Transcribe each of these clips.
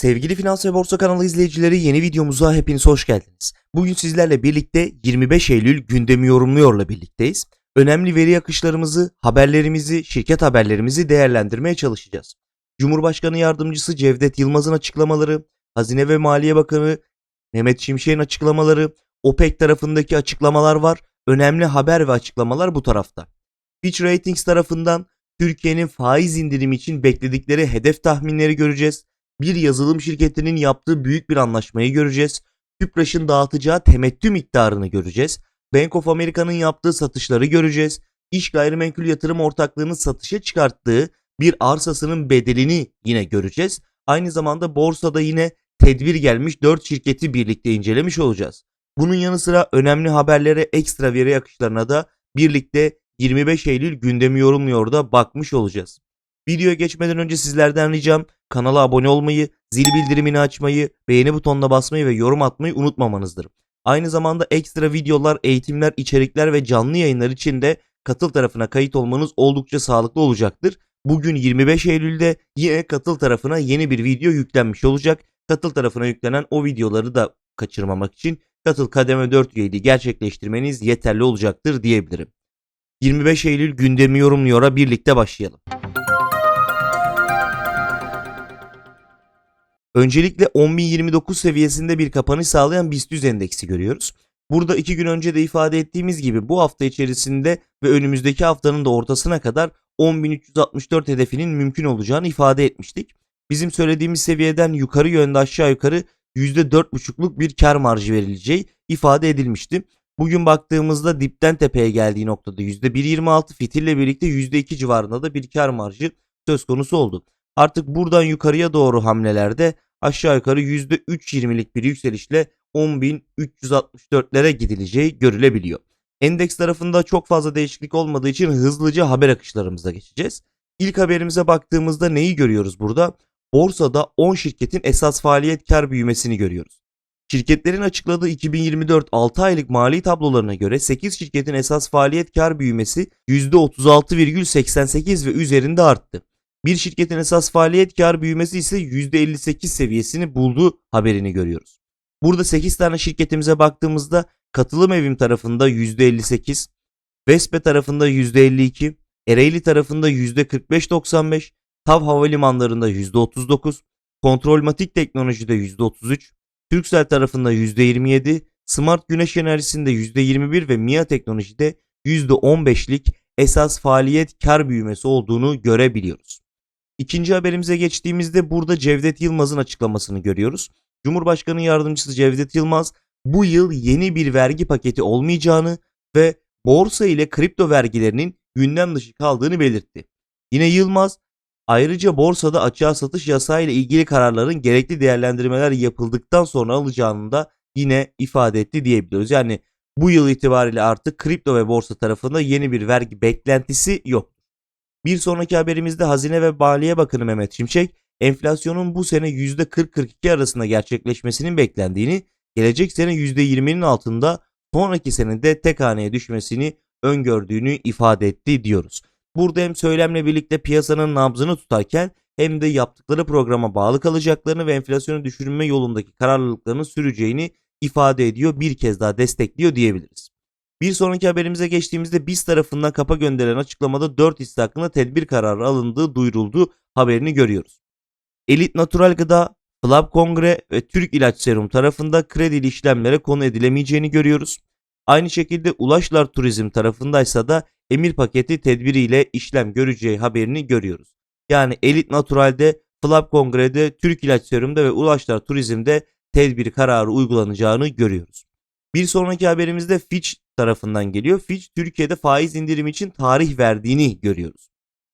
Sevgili Finans ve Borsa kanalı izleyicileri yeni videomuza hepiniz hoş geldiniz. Bugün sizlerle birlikte 25 Eylül gündemi yorumluyorla birlikteyiz. Önemli veri akışlarımızı, haberlerimizi, şirket haberlerimizi değerlendirmeye çalışacağız. Cumhurbaşkanı Yardımcısı Cevdet Yılmaz'ın açıklamaları, Hazine ve Maliye Bakanı Mehmet Şimşek'in açıklamaları, OPEC tarafındaki açıklamalar var. Önemli haber ve açıklamalar bu tarafta. Fitch Ratings tarafından Türkiye'nin faiz indirimi için bekledikleri hedef tahminleri göreceğiz. Bir yazılım şirketinin yaptığı büyük bir anlaşmayı göreceğiz. Tüpraş'ın dağıtacağı temettü miktarını göreceğiz. Bank of America'nın yaptığı satışları göreceğiz. İş gayrimenkul yatırım ortaklığının satışa çıkarttığı bir arsasının bedelini yine göreceğiz. Aynı zamanda borsada yine tedbir gelmiş 4 şirketi birlikte incelemiş olacağız. Bunun yanı sıra önemli haberlere ekstra veri akışlarına da birlikte 25 Eylül gündemi yorumluyor da bakmış olacağız. Videoya geçmeden önce sizlerden ricam kanala abone olmayı, zil bildirimini açmayı, beğeni butonuna basmayı ve yorum atmayı unutmamanızdır. Aynı zamanda ekstra videolar, eğitimler, içerikler ve canlı yayınlar için de katıl tarafına kayıt olmanız oldukça sağlıklı olacaktır. Bugün 25 Eylül'de yine katıl tarafına yeni bir video yüklenmiş olacak. Katıl tarafına yüklenen o videoları da kaçırmamak için katıl kademe 4 üyeliği gerçekleştirmeniz yeterli olacaktır diyebilirim. 25 Eylül gündemi yorumluyora birlikte başlayalım. Öncelikle 10.029 seviyesinde bir kapanış sağlayan BIST endeksi görüyoruz. Burada iki gün önce de ifade ettiğimiz gibi bu hafta içerisinde ve önümüzdeki haftanın da ortasına kadar 10.364 hedefinin mümkün olacağını ifade etmiştik. Bizim söylediğimiz seviyeden yukarı yönde aşağı yukarı %4,5'luk bir kar marjı verileceği ifade edilmişti. Bugün baktığımızda dipten tepeye geldiği noktada %1.26 fitille birlikte %2 civarında da bir kar marjı söz konusu oldu. Artık buradan yukarıya doğru hamlelerde aşağı yukarı %3.20'lik bir yükselişle 10.364'lere gidileceği görülebiliyor. Endeks tarafında çok fazla değişiklik olmadığı için hızlıca haber akışlarımıza geçeceğiz. İlk haberimize baktığımızda neyi görüyoruz burada? Borsada 10 şirketin esas faaliyet kar büyümesini görüyoruz. Şirketlerin açıkladığı 2024 6 aylık mali tablolarına göre 8 şirketin esas faaliyet kar büyümesi %36,88 ve üzerinde arttı. Bir şirketin esas faaliyet kar büyümesi ise %58 seviyesini bulduğu haberini görüyoruz. Burada 8 tane şirketimize baktığımızda katılım evim tarafında %58, Vespe tarafında %52, Ereğli tarafında %45.95, TAV havalimanlarında %39, Kontrolmatik teknolojide %33, Türksel tarafında %27, Smart Güneş enerjisinde %21 ve MIA teknolojide %15'lik esas faaliyet kar büyümesi olduğunu görebiliyoruz. İkinci haberimize geçtiğimizde burada Cevdet Yılmaz'ın açıklamasını görüyoruz. Cumhurbaşkanı yardımcısı Cevdet Yılmaz bu yıl yeni bir vergi paketi olmayacağını ve borsa ile kripto vergilerinin gündem dışı kaldığını belirtti. Yine Yılmaz ayrıca borsada açığa satış yasağı ile ilgili kararların gerekli değerlendirmeler yapıldıktan sonra alacağını da yine ifade etti diyebiliyoruz. Yani bu yıl itibariyle artık kripto ve borsa tarafında yeni bir vergi beklentisi yok. Bir sonraki haberimizde Hazine ve Maliye Bakanı Mehmet Şimşek, enflasyonun bu sene %40-42 arasında gerçekleşmesinin beklendiğini, gelecek sene %20'nin altında sonraki senede tek haneye düşmesini öngördüğünü ifade etti diyoruz. Burada hem söylemle birlikte piyasanın nabzını tutarken hem de yaptıkları programa bağlı kalacaklarını ve enflasyonu düşürme yolundaki kararlılıklarını süreceğini ifade ediyor. Bir kez daha destekliyor diyebiliriz. Bir sonraki haberimize geçtiğimizde BIS tarafından kapa gönderilen açıklamada 4 hisse hakkında tedbir kararı alındığı duyurulduğu haberini görüyoruz. Elit Natural Gıda, Flab Kongre ve Türk İlaç Serum tarafında kredili işlemlere konu edilemeyeceğini görüyoruz. Aynı şekilde Ulaşlar Turizm tarafındaysa da emir paketi tedbiriyle işlem göreceği haberini görüyoruz. Yani Elit Natural'de, Flab Kongre'de, Türk İlaç Serum'da ve Ulaşlar Turizm'de tedbir kararı uygulanacağını görüyoruz. Bir sonraki haberimizde Fitch tarafından geliyor. Fitch Türkiye'de faiz indirimi için tarih verdiğini görüyoruz.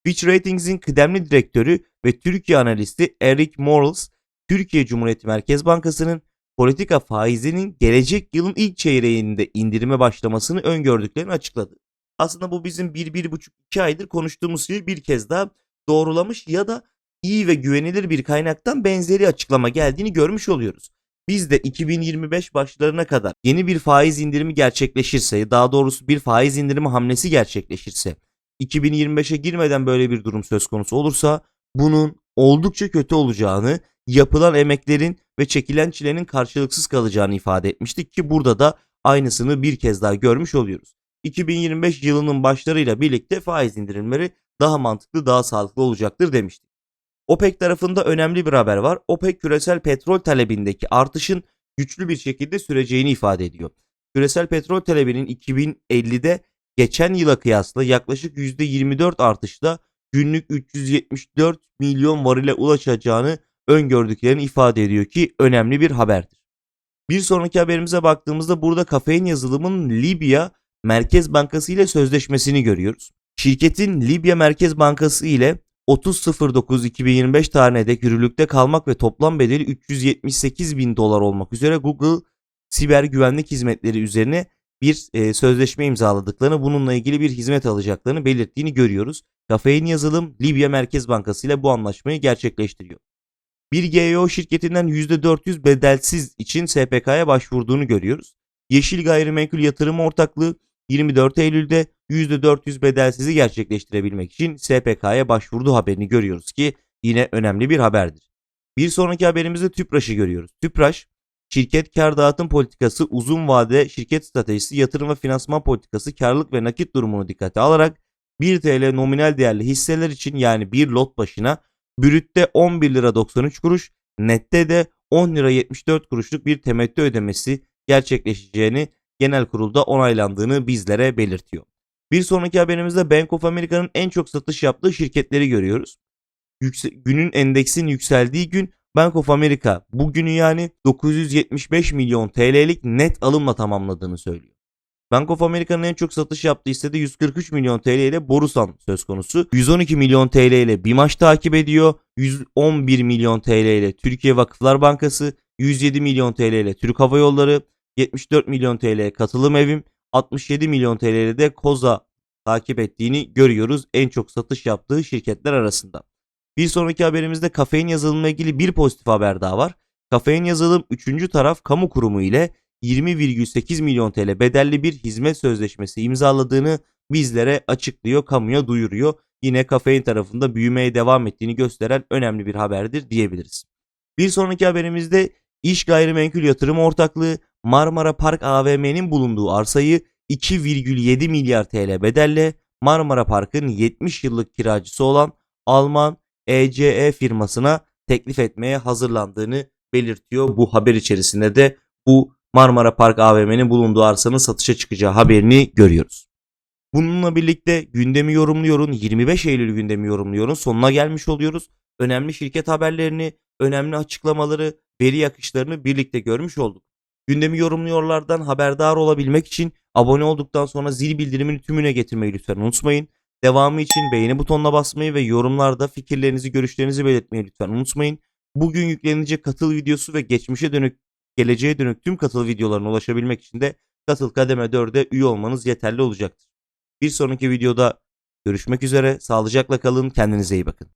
Fitch Ratings'in kıdemli direktörü ve Türkiye analisti Eric Morals, Türkiye Cumhuriyeti Merkez Bankası'nın politika faizinin gelecek yılın ilk çeyreğinde indirime başlamasını öngördüklerini açıkladı. Aslında bu bizim 1-1,5-2 aydır konuştuğumuz şeyi bir kez daha doğrulamış ya da iyi ve güvenilir bir kaynaktan benzeri açıklama geldiğini görmüş oluyoruz. Biz de 2025 başlarına kadar yeni bir faiz indirimi gerçekleşirse, daha doğrusu bir faiz indirimi hamlesi gerçekleşirse, 2025'e girmeden böyle bir durum söz konusu olursa bunun oldukça kötü olacağını, yapılan emeklerin ve çekilen çilenin karşılıksız kalacağını ifade etmiştik ki burada da aynısını bir kez daha görmüş oluyoruz. 2025 yılının başlarıyla birlikte faiz indirimleri daha mantıklı, daha sağlıklı olacaktır demiştik. OPEC tarafında önemli bir haber var. OPEC küresel petrol talebindeki artışın güçlü bir şekilde süreceğini ifade ediyor. Küresel petrol talebinin 2050'de geçen yıla kıyasla yaklaşık %24 artışla günlük 374 milyon varile ulaşacağını öngördüklerini ifade ediyor ki önemli bir haberdir. Bir sonraki haberimize baktığımızda burada kafein yazılımın Libya Merkez Bankası ile sözleşmesini görüyoruz. Şirketin Libya Merkez Bankası ile 30.09.2025 tarihine dek yürürlükte kalmak ve toplam bedeli 378 bin dolar olmak üzere Google siber güvenlik hizmetleri üzerine bir e, sözleşme imzaladıklarını, bununla ilgili bir hizmet alacaklarını belirttiğini görüyoruz. Kafein yazılım Libya Merkez Bankası ile bu anlaşmayı gerçekleştiriyor. Bir GEO şirketinden %400 bedelsiz için SPK'ya başvurduğunu görüyoruz. Yeşil Gayrimenkul Yatırım Ortaklığı 24 Eylül'de %400 bedelsizi gerçekleştirebilmek için SPK'ya başvurduğu haberini görüyoruz ki yine önemli bir haberdir. Bir sonraki haberimizde TÜPRAŞ'ı görüyoruz. TÜPRAŞ, şirket kar dağıtım politikası, uzun vade şirket stratejisi, yatırım ve finansman politikası, karlılık ve nakit durumunu dikkate alarak 1 TL nominal değerli hisseler için yani bir lot başına brütte 11 lira 93 kuruş, nette de 10 lira 74 kuruşluk bir temettü ödemesi gerçekleşeceğini genel kurulda onaylandığını bizlere belirtiyor. Bir sonraki haberimizde Bank of America'nın en çok satış yaptığı şirketleri görüyoruz. Yükse- günün endeksin yükseldiği gün Bank of America bugünü yani 975 milyon TL'lik net alımla tamamladığını söylüyor. Bank of America'nın en çok satış yaptığı hissede 143 milyon TL ile Borusan söz konusu. 112 milyon TL ile BİMAŞ takip ediyor. 111 milyon TL ile Türkiye Vakıflar Bankası, 107 milyon TL ile Türk Hava Yolları, 74 milyon TL katılım evim, 67 milyon TL ile de Koza takip ettiğini görüyoruz en çok satış yaptığı şirketler arasında. Bir sonraki haberimizde kafein yazılımla ilgili bir pozitif haber daha var. Kafein yazılım 3. taraf kamu kurumu ile 20,8 milyon TL bedelli bir hizmet sözleşmesi imzaladığını bizlere açıklıyor, kamuya duyuruyor. Yine kafein tarafında büyümeye devam ettiğini gösteren önemli bir haberdir diyebiliriz. Bir sonraki haberimizde İş Gayrimenkul Yatırım Ortaklığı Marmara Park AVM'nin bulunduğu arsayı 2,7 milyar TL bedelle Marmara Park'ın 70 yıllık kiracısı olan Alman ECE firmasına teklif etmeye hazırlandığını belirtiyor. Bu haber içerisinde de bu Marmara Park AVM'nin bulunduğu arsanın satışa çıkacağı haberini görüyoruz. Bununla birlikte gündemi yorumluyorun 25 Eylül gündemi yorumluyorun sonuna gelmiş oluyoruz. Önemli şirket haberlerini, önemli açıklamaları, veri akışlarını birlikte görmüş olduk. Gündemi yorumluyorlardan haberdar olabilmek için abone olduktan sonra zil bildirimini tümüne getirmeyi lütfen unutmayın. Devamı için beğeni butonuna basmayı ve yorumlarda fikirlerinizi, görüşlerinizi belirtmeyi lütfen unutmayın. Bugün yüklenecek katıl videosu ve geçmişe dönük, geleceğe dönük tüm katıl videolarına ulaşabilmek için de katıl kademe 4'e üye olmanız yeterli olacaktır. Bir sonraki videoda görüşmek üzere. Sağlıcakla kalın. Kendinize iyi bakın.